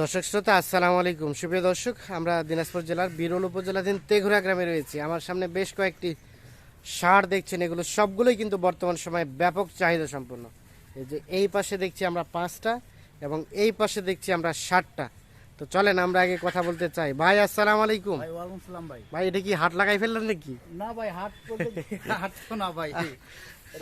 দর্শক শ্রোতা আসসালামু আলাইকুম। সুপ্রিয় দর্শক আমরা দিনাজপুর জেলার বিরল উপজেলাধীন তেঘুরা গ্রামে রয়েছি। আমার সামনে বেশ কয়েকটি সার দেখছেন। এগুলো সবগুলোই কিন্তু বর্তমান সময়ে ব্যাপক চাহিদা সম্পন্ন। এই যে এই পাশে দেখছি আমরা পাঁচটা এবং এই পাশে দেখছি আমরা ষাটটা। তো চলেন আমরা আগে কথা বলতে চাই। ভাই আসসালামু আলাইকুম। ভাই ওয়ালাইকুম সালাম ভাই। ভাই এটা কি হাট লাগাই ফেললেন নাকি? না ভাই হাট হাট তো না ভাই।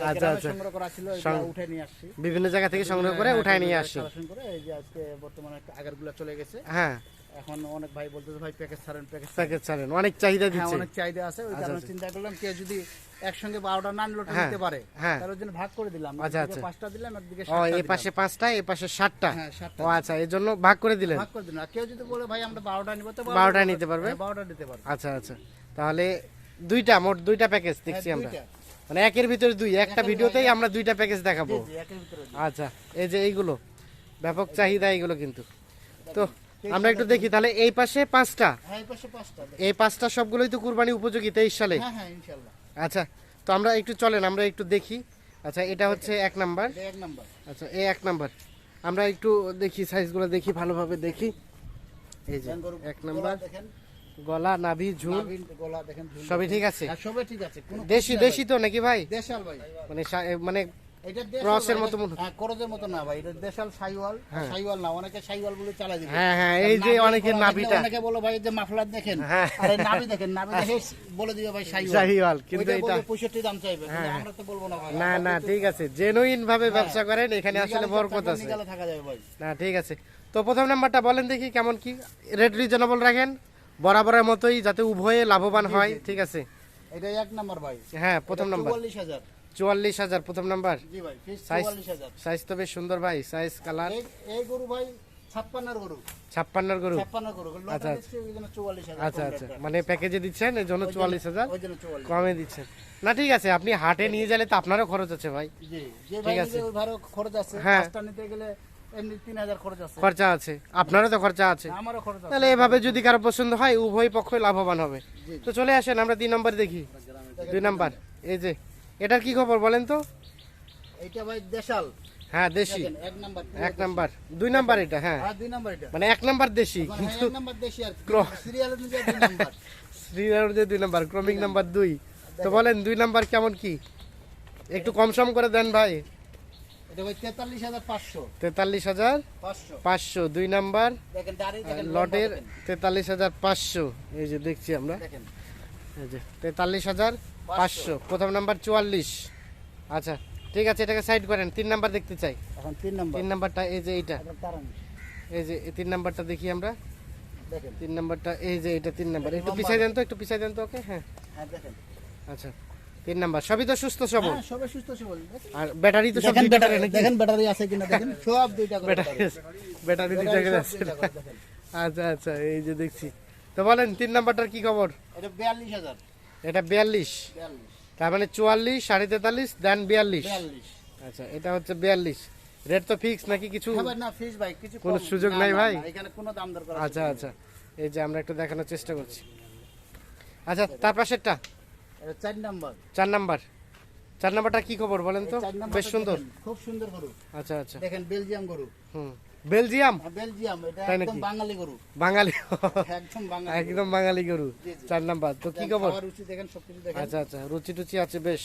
আচ্ছা, আচ্ছা। সংগ্রহ করা ছিল উঠে নিয়ে আসছি। বিভিন্ন জায়গা থেকে সংগ্রহ করে উঠায় নিয়ে এগুলো আসি কালেকশন করে এই যে আজকে বর্তমানে একটা আগেরগুলো চলে গেছে। হ্যাঁ। এখন অনেক ভাই বলতেছে ভাই প্যাকেজ ছাড়েন প্যাকেজ প্যাকেজ ছাড়েন অনেক চাহিদা হ্যাঁ দিচ্ছে। অনেক চাহিদা আছে ওই কারণে আচ্ছা। চিন্তা করলাম কেউ যদি একসঙ্গে বারোটা না নিলে হ্যাঁ, নিতে পারে। হ্যাঁ। ওই জন্য ভাগ করে দিলাম। আচ্ছা, আচ্ছা। পাঁচটা দিলাম একদিকে ও এই পাশে পাঁচটা এই পাশে ষাটটা হ্যাঁ সাতটা। ও আচ্ছা এই জন্য ভাগ করে দিলেন? ভাগ করে দিলাম। আর কেউ যদি বলে ভাই আমরা বারোটা নিবো তো বারোটা নিতে পারবে? হ্যাঁ, বারোটা নিতে পারবে। আচ্ছা আচ্ছা। তাহলে দুইটা মোট দুইটা প্যাকেজ দেখছি আমরা। মানে একের ভিতরে দুই একটা ভিডিওতেই আমরা দুইটা প্যাকেজ দেখাবো। আচ্ছা এই যে এইগুলো ব্যাপক চাহিদা এইগুলো কিন্তু। তো আমরা একটু দেখি তাহলে এই পাশে পাঁচটা? হ্যাঁ এই পাঁচটা সবগুলোই তো কুরবানি উপযোগী তেইশ সালে? হ্যাঁ হ্যাঁ আচ্ছা তো আমরা একটু চলেন আমরা একটু দেখি। আচ্ছা এটা হচ্ছে এক নাম্বার। এটা এক নাম্বার। আচ্ছা এই এক নাম্বার। আমরা একটু দেখি সাইজগুলো দেখি ভালোভাবে দেখি। এই যে এক নাম্বার। গলা নাভি ঝুল গলা দেখেন সবই ঠিক আছে? হ্যাঁ, সবই ঠিক আছে দেশি দেশি তো নাকি ভাই। দেশাল ভাই। মানে মানে ক্রসের মতো হ্যাঁ করজের মতো না ভাই এটা দেশাল সাইওয়াল। সাইওয়াল না অনেকে সাইওয়াল বলে চালাই দিবে। হ্যাঁ এই যে নাভির নাভিটা। অনেকে বলে ভাই যে মাফলার দেখেন। আরে নাভি দেখেন নাভি দেখে বলে দিবে ভাই সাইওয়াল। শাহিওয়াল, কিন্তু এটা- 65 দাম চাইবে কিন্তু আমরা তো বলব না ভাই। না না ঠিক আছে জেনুইন ভাবে। ব্যবসা করেন এখানে আসলে বরকত আছে। থাকা যাবে ভাই। না ঠিক আছে। তো প্রথম নাম্বারটা বলেন দেখি কেমন কি? রেট রিজনেবল রাখেন? বরাবরের মতোই যাতে উভয়ে লাভবান হয় ঠিক আছে? এটা এক নাম্বার ভাই। হ্যাঁ প্রথম নাম্বার। 44000 চুয়াল্লিশ হাজার প্রথম নাম্বার? জি ভাই সাইজ 44000 সাইজ তো বেশ সুন্দর ভাই সাইজ কালার এই গরু ভাই 56 গরু। ছাপ্পান্নর গরু? 56 গরু। আচ্ছা, দিচ্ছি জন্য 44000 আচ্ছা আচ্ছা। মানে প্যাকেজে দিচ্ছেন এই জন্য চুয়াল্লিশ হাজার? ওই জন্য 44 কমে দিচ্ছেন। না ঠিক আছে আপনি হাটে নিয়ে গেলে তো আপনারও খরচ আছে ভাই। জি যে আছে। খরচ আছে হ্যাঁ। নিতে গেলে এমনি 3000 খরচ আছে। খরচা আছে। আপনারও তো খরচা আছে। আমারও খরচ তাহলে এভাবে যদি কারও পছন্দ হয় উভয় পক্ষই লাভবান হবে। তো চলে আসেন আমরা নম্বর দেখি। দুই নাম্বার। এই যে এটার কি খবর বলেন তো? এইটা ভাই দেশাল। হ্যাঁ দেশি। এক নাম্বার দুই নাম্বার এটা হ্যাঁ। দুই নাম্বার এটা। মানে এক নাম্বার দেশি কিন্তু এক নাম্বার দেশি আর সিরিয়াল অনুযায়ী দুই নাম্বার। শ্রীরামের যে দুই নাম্বার ক্রমিক নাম্বার দুই। তো বলেন দুই নাম্বার কেমন কি? একটু কম সম করে দেন ভাই। এটা ভাই 43500 তেতাল্লিশ হাজার পাঁচশো। দুই নাম্বার। লটের তেতাল্লিশ হাজার পাঁচশো এই যে দেখছি আমরা। এই যে তেতাল্লিশ হাজার পাঁচশো প্রথম নাম্বার চুয়াল্লিশ। আচ্ছা ঠিক আছে এটাকে সাইড করেন। তিন নাম্বার দেখতে চাই। এখন তিন নাম্বার। তিন নাম্বারটা এই যে এইটা। এই যে তিন নাম্বারটা দেখি আমরা। তিন নাম্বারটা এই যে এটা তিন নাম্বার। একটু পিছাই দেন তো একটু পিছাই দেন তো ওকে? হ্যাঁ। হ্যাঁ দেখেন। আচ্ছা। তিন নাম্বার। সবই তো সুস্থ সবল। হ্যাঁ সবাই সুস্থ সবল। আর ব্যাটারি তো সব দেখেন ব্যাটারি দেখেন ব্যাটারি আছে কিনা দেখেন সব দুইটা করে ব্যাটারি ব্যাটারি। দুইটা করে আছে। করে। আচ্ছা আচ্ছা এই যে দেখছি। তো বলেন তিন নাম্বারটার কি খবর? এটা বিয়াল্লিশ হাজার। এটা বিয়াল্লিশ। বিয়াল্লিশ। তার মানে চুয়াল্লিশ সাড়ে তেতাল্লিশ দেন বিয়াল্লিশ। বিয়াল্লিশ। আচ্ছা এটা হচ্ছে বিয়াল্লিশ। রেট তো ফিক্স নাকি কিছু? না ফিস ভাই কিছু কোনো সুযোগ নাই ভাই? এখানে কোনো দাম দরকার আচ্ছা আচ্ছা। এই যে আমরা একটু দেখানোর চেষ্টা করছি। আচ্ছা তার পাশেরটা? চার নাম্বার। চার নাম্বার। চার নাম্বারটা কি খবর বলেন তো? বেশ সুন্দর। খুব সুন্দর গরু। আচ্ছা আচ্ছা। দেখেন বেলজিয়াম গরু। হুম। বেলজিয়াম? হ্যাঁ, বেলজিয়াম এটা একদম বাঙালি গরু। বাঙালি। একদম বাঙালি একদম বাঙালি গরু। চার নাম্বার। তো কি খবর? রুচি দেখেন সবকিছু দেখেন। আচ্ছা আচ্ছা। রুচি টুচি আছে বেশ।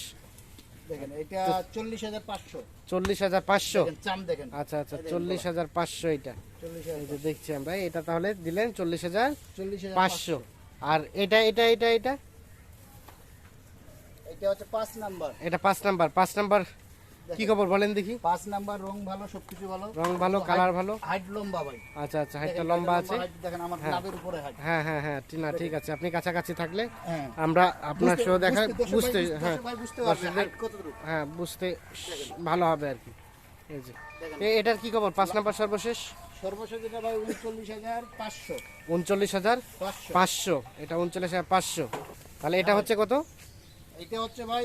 দেখেন এটা চল্লিশ হাজার পাঁচশো। চল্লিশ হাজার পাঁচশো? দেখেন চাম দেখেন। আচ্ছা আচ্ছা চল্লিশ হাজার পাঁচশো এটা। চল্লিশ এই হাজার যে দেখছি আমরা এটা তাহলে দিলেন চল্লিশ হাজার চল্লিশ হাজার পাঁচশো। আর এটা এটা এটা এটা? এটা হচ্ছে পাঁচ নাম্বার। এটা পাঁচ নাম্বার। পাঁচ নাম্বার কি খবর বলেন দেখি। পাঁচ নাম্বার রং ভালো সবকিছু ভালো। রং ভালো কালার ভালো? হাইট লম্বা ভাই। আচ্ছা আচ্ছা হাইটটা লম্বা আছে? height দেখেন আমার নাভের উপরে হাইট। হ্যাঁ হ্যাঁ হ্যাঁ ঠিক আছে আপনি কাছাকাছি থাকলে হ্যাঁ। আমরা আপনার শো দেখা বুঝতে- হ্যাঁ বুঝতে। হ্যাঁ বুঝতে ভালো হবে আর কি। এই যে। এটার কি খবর? পাঁচ নাম্বার সর্বশেষ? সর্বশেষ যেটা ভাই উনচল্লিশ হাজার পাঁচশো। উনচল্লিশ হাজার পাঁচশো। এটা উনচল্লিশ হাজার পাঁচশো। তাহলে এটা হচ্ছে কত? এটা হচ্ছে ভাই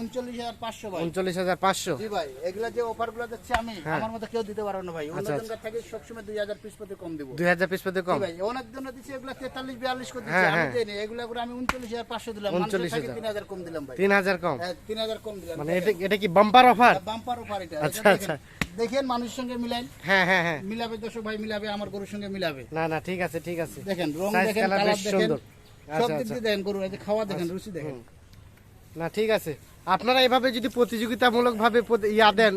উনচল্লিশ হাজার পাঁচশো ভাই। উনচল্লিশ হাজার পাঁচশো। জি ভাই এগুলা যে অফারগুলো দিচ্ছি আমি হ্যাঁ। আমার মতো কেউ দিতে পারবে না ভাই। আচ্ছা, অন্যজনকার থেকে সবসময় দুই হাজার পিস প্রতি কম দিব। দুই হাজার পিস পেতে কম? ভাই অনেক জন দিচ্ছে এগুলা তেতাল্লিশ বিয়াল্লিশ করে দিচ্ছে। আমি। এগুলা করে আমি উনচল্লিশ হাজার পাঁচশো দিলাম। মানুষের 39,000 তিন হাজার কম দিলাম ভাই। তিন হাজার কম? তিন হাজার কম দিলাম। মানে এটা এটা কি বাম্পার অফার বাম্পার অফার এটা। আচ্ছা, আচ্ছা। দেখেন। মানুষের সঙ্গে মিলাইন। হ্যাঁ হ্যাঁ হ্যাঁ। মিলাবে দর্শক ভাই মিলাবে আমার গরুর সঙ্গে মিলাবে। না না ঠিক আছে ঠিক আছে। দেখেন রং দেখেন কালার দেখেন সব আচ্ছা, দিক আচ্ছা। দিয়ে দেখেন গরু এই যে খাওয়া দেখেন রুচি দেখেন। না ঠিক আছে। আপনারা এভাবে যদি প্রতিযোগিতামূলক ভাবে ইয়া দেন।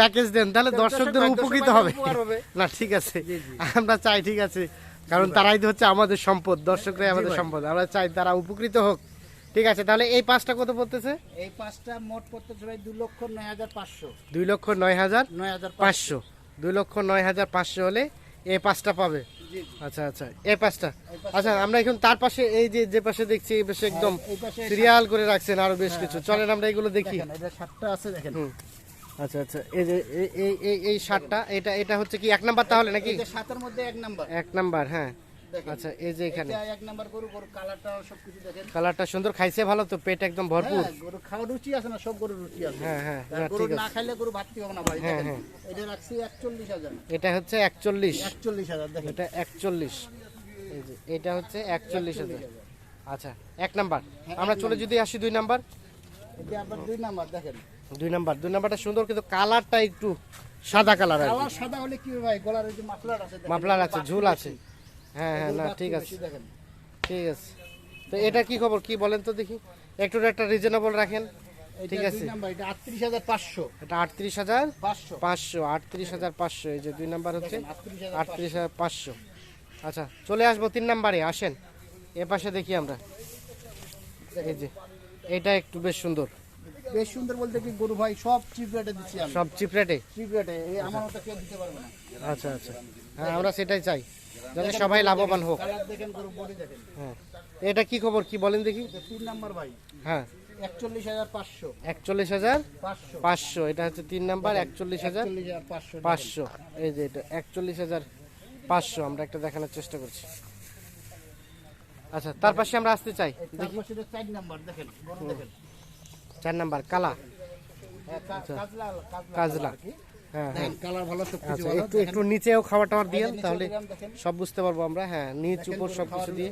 প্যাকেজ দেন তাহলে দর্শকদের উপকৃত হবে। না ঠিক আছে। আমরা চাই ঠিক আছে। কারণ তারাই তো হচ্ছে আমাদের সম্পদ দর্শকরাই আমাদের সম্পদ। আমরা চাই তারা উপকৃত হোক। ঠিক আছে তাহলে এই পাঁচটা কত পড়তেছে? এই পাঁচটা মোট পড়তে ভাই দুই লক্ষ নয় হাজার পাঁচশো। দুই লক্ষ নয় হাজার নয় হাজার পাঁচশো। দুই লক্ষ নয় হাজার পাঁচশো হলে এই পাঁচটা পাবে। আচ্ছা আচ্ছা। এই পাশটা। আচ্ছা আমরা এখন তার পাশে এই যে যে পাশে দেখছি এই পাশে একদম হ্যাঁ, সিরিয়াল করে রাখছেন আরও বেশ কিছু। চলেন আমরা এগুলো দেখি। সাতটা আছে দেখেন। আচ্ছা আচ্ছা। এই যে এই- এই এই শার্টটা এটা এটা হচ্ছে কি এক নাম্বার তাহলে নাকি? সাতের মধ্যে এক নাম্বার। এক নাম্বার হ্যাঁ। আচ্ছা এই যে এখানে। এক নাম্বার গরু গরু কালারটা সবকিছু দেখেন। কালারটা সুন্দর খাইছে ভালো তো পেট একদম ভরপুর। হ্যাঁ, গরু খাওয়া রুচি আছে না সব গরু রুচি আছে। গরু না খাইলে গরু ভাত হবে না ভাই দেখেন। এটা রাখছি একচল্লিশ হাজার। এটা হচ্ছে একচল্লিশ। একচল্লিশ হাজার দেখেন। এটা একচল্লিশ। এই যে এটা হচ্ছে একচল্লিশ হাজার। আচ্ছা এক নাম্বার। আমরা চলে যদি আসি দুই নাম্বার। এটা আবার দুই নাম্বার দেখেন। দুই নাম্বার দুই নাম্বারটা সুন্দর কিন্তু কালারটা একটু সাদা কালার সাদা হলে কি ভাই? গলার যে মাফলার আছে মাফলার আছে ঝুল আছে। হ্যাঁ হ্যাঁ না ঠিক আছে। ঠিক আছে। তো এটা কি খবর? কি বলেন তো দেখি। একটু একটা রিজনেবল রাখেন। ঠিক আছে। এটা আটত্রিশ হাজার পাঁচশো। এটা আটত্রিশ হাজার পাঁচশো। আটত্রিশ হাজার পাঁচশো। এই যে দুই নাম্বার হচ্ছে আটত্রিশ হাজার পাঁচশো। আচ্ছা চলে আসব তিন নাম্বারে আসেন। এ পাশে দেখি আমরা। এই যে এটা একটু বেশ সুন্দর। বেশ সুন্দর বলতে কি গরু ভাই সব চিপ রেটে দিচ্ছি আমি। সব চিপ রেটে চিপ রেটে এই আমার মতো কেউ দিতে পারবে না। আচ্ছা আচ্ছা। হ্যাঁ আমরা সেটাই চাই। যাতে সবাই লাভবান হোক। দেখেন গরু বডি দেখেন। হ্যাঁ। এটা কি খবর কি বলেন দেখি? তিন নাম্বার ভাই। হ্যাঁ। একচল্লিশ হাজার পাঁচশো। এটা হচ্ছে তিন নাম্বার একচল্লিশ হাজার পাঁচশো এই যে এটা একচল্লিশ হাজার পাঁচশো আমরা একটা দেখানোর চেষ্টা করছি। আচ্ছা তার পাশে আমরা আসতে চাই। চার নাম্বার দেখেন দেখেন। চার নাম্বার কালা। হ্যাঁ, কাজলা কাজলা। হ্যাঁ হ্যাঁ। কিছু আচ্ছা একটু একটু নিচেও খাবার টাবার দিয়ে তাহলে সব বুঝতে পারব আমরা। হ্যাঁ নিচ উপর সব কিছু দিয়ে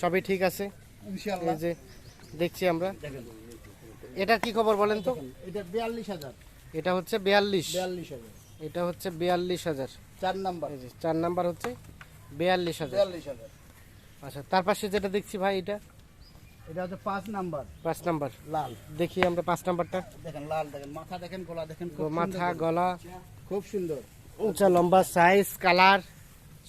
সবই ঠিক আছে। এই যে দেখছি আমরা। এটার কি খবর বলেন তো? এটা বিয়াল্লিশ হাজার। এটা হচ্ছে বিয়াল্লিশ। বিয়াল্লিশ হাজার। এটা হচ্ছে বিয়াল্লিশ হাজার। চার নাম্বার। চার নাম্বার হচ্ছে বিয়াল্লিশ হাজার। আচ্ছা তার পাশে যেটা দেখছি ভাই এটা? এটা হচ্ছে পাঁচ নাম্বার। পাঁচ নাম্বার। লাল। দেখি আমরা পাঁচ নাম্বারটা। দেখেন লাল দেখেন মাথা দেখেন গলা দেখেন মাথা গলা। খুব সুন্দর। উঁচা লম্বা সাইজ কালার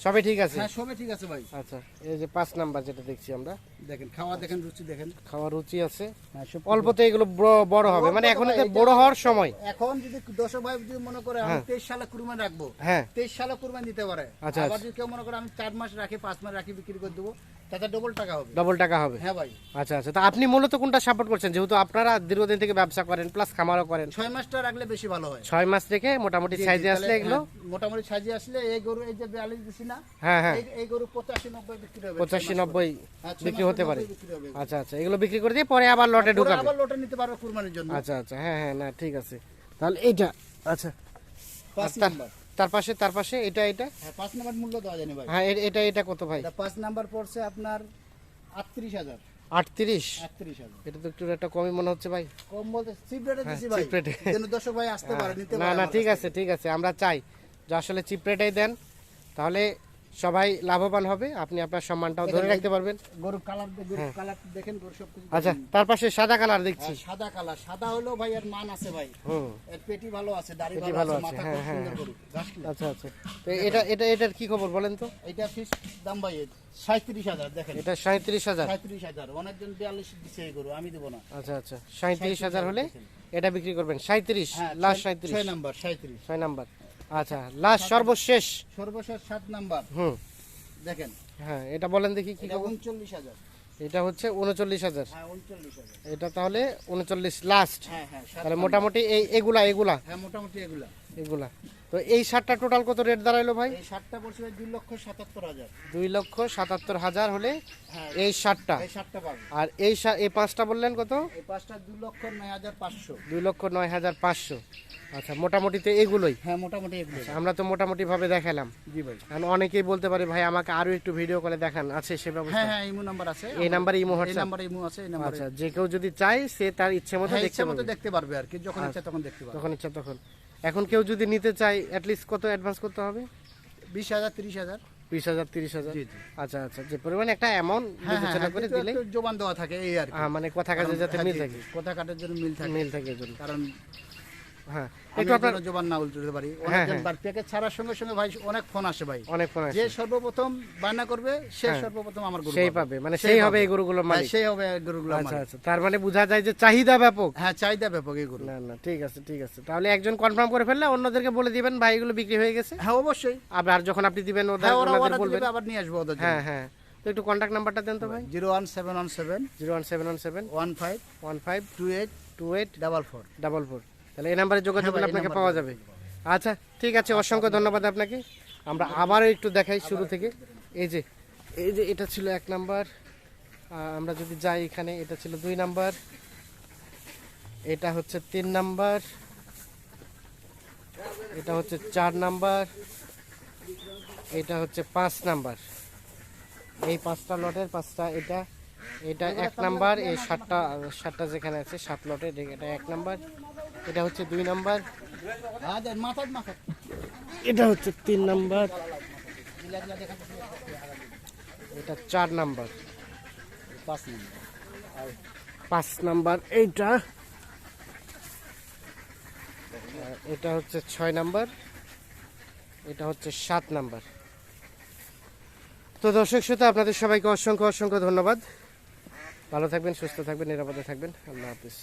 সবই ঠিক আছে? হ্যাঁ সবে ঠিক আছে ভাই। আচ্ছা এই যে পাঁচ নাম্বার যেটা দেখছি আমরা। দেখেন খাওয়া দেখেন রুচি দেখেন। খাওয়ার রুচি আছে। হ্যাঁ অল্পতে এগুলো বড়- হবে। মানে এখন বড় হওয়ার সময়। এখন যদি দর্শক ভাই যদি মনে করে আমি হ্যাঁ। তেইশ সালে কুরবান রাখব হ্যাঁ। তেইশ সালে কুরবান দিতে পারে। আচ্ছা, আবার আচ্ছা। যদি কেউ মনে করে আমি চার মাস রাখি পাঁচ মাস রাখি বিক্রি করে দেবো তাতে ডবল টাকা হবে। ডবল টাকা হবে? হ্যাঁ ভাই। আচ্ছা আচ্ছা। তা আপনি মূলত কোনটা সাপোর্ট করছেন? যেহেতু আপনারা দীর্ঘদিন থেকে ব্যবসা করেন প্লাস খামারও করেন। ছয় মাসটা রাখলে বেশি ভালো হয়। ছয় মাস থেকে মোটামুটি সাইজে আসলে এগুলো? হ্যাঁ, মোটামুটি আসলে এই গরু এই যে বিয়াল্লিশ দিছি না হ্যাঁ হ্যাঁ। এই- গরু পঁচাশি নব্বই বিক্রি হবে। পঁচাশি নব্বই। হ্যাঁ, বিক্রি হতে পারে। আচ্ছা আচ্ছা। এগুলো বিক্রি করে দিয়ে পরে আবার লটে পরে ঢুকাবে আবার লোটে নিতে পারবে কুরবানির জন্য। আচ্ছা আচ্ছা। হ্যাঁ হ্যাঁ না ঠিক আছে। তাহলে এইটা। আচ্ছা। পাঁচ নাম্বার। তার পাশে তার পাশে এটা এটা? হ্যাঁ পাঁচ নাম্বার মূল্য দেওয়া জানি ভাই। হ্যাঁ এটা এটা কত ভাই? পাঁচ নাম্বার পড়ছে আপনার আটত্রিশ হাজার। আটত্রিশ? আটত্রিশ হাজার। এটা তো একটু একটা কমই মনে হচ্ছে ভাই। কম বলতে চিপ রেটে হ্যাঁ, দিছি ভাই। চিপ রেটে যেন দর্শক ভাই আসতে পারে নিতে না পারে না না ঠিক আছে ঠিক আছে আমরা চাই। যে আসলে চিপ রেটেই দেন তাহলে সবাই লাভবান হবে আপনি আপনার সম্মানটাও ধরে রাখতে পারবেন। গরুর কালার গরুর কালার দেখেন গরু সব কিছু। আচ্ছা তার পাশে সাদা কালার দেখছি। হ্যাঁ, সাদা কালার সাদা হলেও ভাই এর মান আছে ভাই। হুম। এর পেটি ভালো আছে দাড়ি ভালো আছে মাথা হ্যাঁ, খুব হ্যাঁ, সুন্দর গরু আচ্ছা আচ্ছা। তো এটা এটা এটার কি খবর বলেন তো? এটা ফিস দাম ভাই সাঁত্রিশ হাজার দেখেন। এটা সাঁত্রিশ হাজার। সাঁত্রিশ হাজার। অনেকজন বিয়াল্লিশ দিচ্ছে এই গরু আমি দেবো না। আচ্ছা আচ্ছা। সাঁত্রিশ হাজার হলে এটা বিক্রি করবেন। সাঁত্রিশ হ্যাঁ লাস্ট ছয়- সাঁত্রিশ। ছয় নাম্বার সাঁত্রিশ। ছয় নাম্বার। আচ্ছা লাস্ট সর্বশেষ। সর্বশেষ সাত নাম্বার। হুম। দেখেন। হ্যাঁ এটা বলেন দেখি কি উনচল্লিশ হাজার। এটা হচ্ছে উনচল্লিশ হাজার। হ্যাঁ এটা তাহলে উনচল্লিশ লাস্ট হ্যাঁ হ্যাঁ তাহলে মোটামুটি এই এগুলা এগুলা। হ্যাঁ মোটামুটি এগুলা। এগুলা। তো এই শার্টটা টোটাল কত রেট দাঁড়াইলো ভাই? এই শার্টটা পড়ছে দুই লক্ষ সাতাত্তর হাজার। দুই লক্ষ সাতাত্তর হাজার হলে হ্যাঁ এই শার্টটা এই শার্টটা পাবে। আর এই এই পাঁচটা বললেন কত? এই পাঁচটা দুই লক্ষ নয় হাজার পাঁচশো। দুই লক্ষ নয় হাজার পাঁচশো। আচ্ছা মোটামুটিতে এগুলোই? হ্যাঁ মোটামুটি এগুলো আমরা তো মোটামুটি ভাবে দেখালাম। জি ভাই। অনেকেই বলতে পারে ভাই আমাকে আরও একটু ভিডিও করে দেখান আছে সে ব্যবস্থা? হ্যাঁ হ্যাঁ ইমো নাম্বার আছে। এই নাম্বারে ইমো এই হোয়াটসঅ্যাপ। নাম্বারে ইমো আছে এই নাম্বারে। আচ্ছা যে কেউ যদি চায় সে তার ইচ্ছে মতো হ্যাঁ দেখতে পারবে দেখতে পারবে আর কি যখন ইচ্ছা তখন দেখতে পারবে। তখন ইচ্ছা তখন। এখন কেউ যদি নিতে চায় অ্যাটলিস্ট কত অ্যাডভান্স করতে হবে? বিশ হাজার তিরিশ হাজার। বিশ হাজার তিরিশ হাজার? আচ্ছা আচ্ছা যে পরিমাণে একটা অ্যামাউন্ট হ্যাঁ হ্যাঁ বিবেচনা করে দিলে জোবান দেওয়া থাকে এই আর মানে কথা কাজে যাতে মিল থাকে। কথা কাটার জন্য মিল থাকে। মিল থাকে কারণ হ্যাঁ। একটু আপনার আপনার না উল্টে পারি। হ্যাঁ, হ্যাঁ। প্যাকেজ ছাড়ার সঙ্গে সঙ্গে ভাই অনেক ফোন আসে ভাই। অনেক ফোন যে সর্বপ্রথম বায়না করবে সে। সর্বপ্রথম আমার গরু সেই পাবে মানে সেই হবে এই গরুগুলোর মালিক। সেই হবে গরুগুলো আচ্ছা আচ্ছা। তার মানে বোঝা যায় যে চাহিদা ব্যাপক। হ্যাঁ চাহিদা ব্যাপক এই গরু। না না ঠিক আছে ঠিক আছে। তাহলে একজন কনফার্ম করে ফেললে অন্যদেরকে বলে দিবেন ভাই এগুলো বিক্রি হয়ে গেছে? হ্যাঁ অবশ্যই। আবার যখন আপনি দিবেন ওদের বলবেন। আবার নিয়ে আসব ওদের হ্যাঁ হ্যাঁ। তো একটু কন্ট্যাক্ট নাম্বারটা দেন তো ভাই। Zero one seven one seven zero one seven one seven. One five one five two eight two eight double four. Double four. তাহলে এই নাম্বারে যোগাযোগ হ্যাঁ করলে আপনাকে পাওয়া যাবে। আচ্ছা ঠিক আছে অসংখ্য ধন্যবাদ আপনাকে। আমরা আবারও একটু দেখাই শুরু থেকে। এই যে এই যে এটা ছিল এক নাম্বার। আমরা যদি যাই এখানে এটা ছিল দুই নাম্বার। এটা হচ্ছে তিন নাম্বার। এটা হচ্ছে চার নাম্বার। এটা হচ্ছে পাঁচ নাম্বার। এই পাঁচটা লটের পাঁচটা এটা এটা এক নাম্বার। এই সাতটা সাতটা যেখানে আছে সাত লটের এটা এক নাম্বার। এটা হচ্ছে দুই নাম্বার। এটা হচ্ছে তিন নাম্বার। এটা চার নাম্বার। পাঁচ নাম্বার। এইটা। এটা হচ্ছে ছয় নাম্বার। এটা হচ্ছে সাত নাম্বার। তো দর্শক শ্রোতা আপনাদের সবাইকে অসংখ্য অসংখ্য ধন্যবাদ। ভালো থাকবেন সুস্থ থাকবেন নিরাপদে থাকবেন। আল্লাহ হাফিজ।